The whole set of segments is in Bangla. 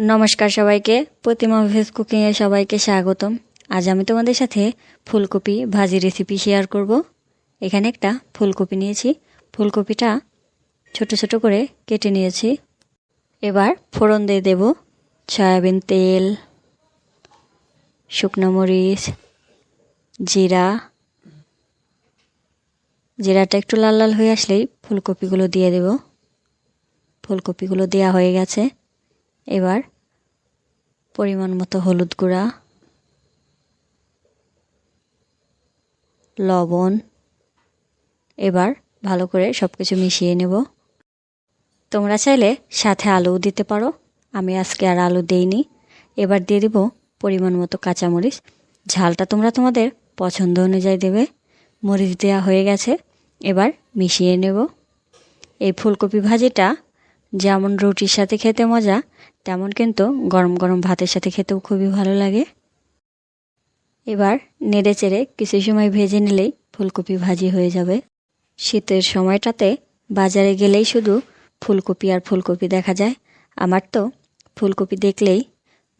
নমস্কার সবাইকে। প্রতিমা ভেজ কুকিংয়ে সবাইকে স্বাগতম। আজ আমি তোমাদের সাথে ফুলকপি ভাজি রেসিপি শেয়ার করব। এখানে একটা ফুলকপি নিয়েছি। ফুলকপিটা ছোট ছোট করে কেটে নিয়েছি। এবার ফোড়ন দিয়ে দেব সয়াবিন তেল, শুকনো মরিচ, জিরা। জিরাটা একটু লাল লাল হয়ে আসলেই ফুলকপিগুলো দিয়ে দেব। ফুলকপিগুলো দেওয়া হয়ে গেছে। এবার পরিমাণ মতো হলুদ গুঁড়া, লবণ, এবার ভালো করে সব কিছু মিশিয়ে নেব। তোমরা চাইলে সাথে আলুও দিতে পারো, আমি আজকে আর আলু দেইনি। এবার দিয়ে দেব পরিমাণ মতো কাঁচামরিচ। ঝালটা তোমরা তোমাদের পছন্দ অনুযায়ী দেবে। মরিচ দেওয়া হয়ে গেছে, এবার মিশিয়ে নেব। এই ফুলকপি ভাজিটা যেমন রুটির সাথে খেতে মজা, তেমন কিন্তু গরম গরম ভাতের সাথে খেতেও খুবই ভালো লাগে। এবার নেড়ে চেড়ে কিছু সময় ভেজে নিলেই ফুলকপি ভাজি হয়ে যাবে। শীতের সময়টাতে বাজারে গেলেই শুধু ফুলকপি আর ফুলকপি দেখা যায়। আমার তো ফুলকপি দেখলেই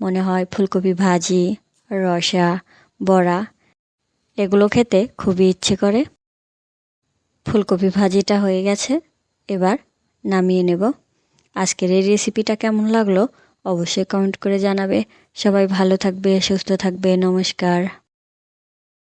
মনে হয় ফুলকপি ভাজি, রসা, বড়া এগুলো খেতে খুবই ইচ্ছে করে। ফুলকপি ভাজিটা হয়ে গেছে, এবার নামিয়ে নেব। আজকের এই রেসিপিটা কেমন লাগল? অবশ্যই কমেন্ট করে জানাবে। সবাই ভালো থাকবে, সুস্থ থাকবে। নমস্কার।